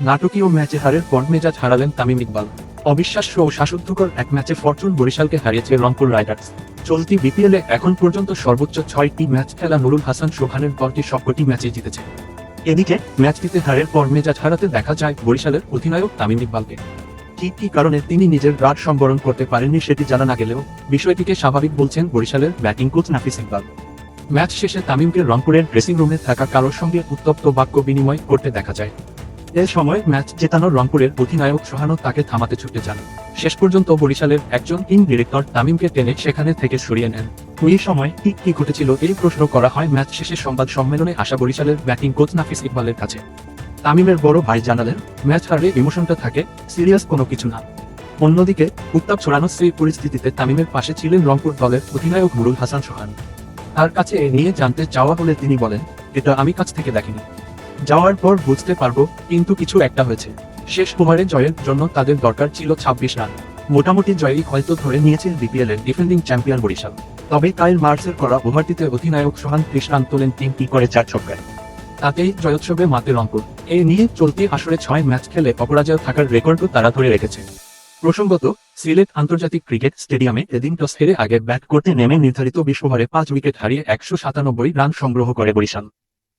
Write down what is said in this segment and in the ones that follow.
নাটকীয় ম্যাচে হারের পর মেজাজ হারালেন তামিম ইকবাল। অবিশ্বাস্য ও শ্বাসরুদ্ধকর এক ম্যাচে ফরচুন বরিশালকে হারিয়েছে রংপুর রাইডার্স। চলতি বিপিএলে এখন পর্যন্ত সর্বোচ্চ ছয়টি ম্যাচ খেলা নুরুল হাসান সোহানের দলটি সবকটি ম্যাচে জিতেছে। এদিকে ম্যাচটিতে হারের পর মেজাজ হারাতে দেখা যায় বরিশালের অধিনায়ক তামিম ইকবালকে। কি কি কারণে তিনি নিজের রাগ সম্বরণ করতে পারেননি সেটি জানা না গেলেও বিষয়টিকে স্বাভাবিক বলছেন বরিশালের batting coach Nafees Iqbal. Match শেষে তামিমকে রংপুরের ড্রেসিং রুমে থাকা কারোর সঙ্গে উত্তপ্ত বাক্য বিনিময় করতে দেখা যায়। এ সময় ম্যাচ জেতানো রংপুরের অধিনায়ক সোহানো তাকে থামাতে ছুটে যান। শেষ পর্যন্ত বরিশালের একজন টিম ডিরেক্টর তামিমকে টেনে সেখানে থেকে সরিয়ে নেন। ওই সময় কি কি ঘটেছিল এই প্রশ্ন করা হয় ম্যাচ শেষে সংবাদ সম্মেলনে আসা বরিশালের ব্যাটিং কোচ নাফিস ইকবালের কাছে। তামিমের বড় ভাই জানালেন, ম্যাচ হারলে ইমোশনটা থাকে, সিরিয়াস কোনো কিছু না। অন্যদিকে, উত্তাপ ছড়ানো সেই পরিস্থিতিতে তামিমের পাশে ছিলেন রংপুর দলের অধিনায়ক নুরুল হাসান সোহান। তার কাছে এ নিয়ে জানতে চাওয়া হলে তিনি বলেন, এটা আমি কাছ থেকে দেখিনি। যাওয়ার পর বুঝতে পারব, কিন্তু কিছু একটা হয়েছে। শেষ ওভারে জয়ের জন্য তাদের দরকার ছিল ছাব্বিশ রান। মোটামুটি জয়ই হয়তো ধরে নিয়েছে বিপিএল এর ডিফেন্ডিং চ্যাম্পিয়ন বরিশাল। তবে কাইল মার্চের করা ওভারটিতে অধিনায়ক সোহান রান তোলেন টিম কি করে চার ছক্কায়। তাতেই জয়োৎসবে মাতে রংপুর। এ নিয়ে চলতি আসরে ছয় ম্যাচ খেলে অপরাজয় থাকার রেকর্ডও তারা ধরে রেখেছে। প্রসঙ্গত, সিলেট আন্তর্জাতিক ক্রিকেট স্টেডিয়ামে এদিন টস হেরে আগে ব্যাট করতে নেমে নির্ধারিত বিশ ওভারে পাঁচ উইকেট হারিয়ে একশো সাতানব্বই রান সংগ্রহ করে বরিশাল।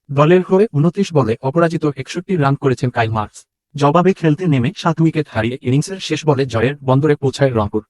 দলের হয়ে উনত্রিশ বলে অপরাজিত একষট্টি রান করেছেন কাইল মার্কস। জবাবে খেলতে নেমে সাত উইকেট হারিয়ে ইনিংসের শেষ বলে জয়ের বন্দরে পৌঁছায় রংপুর।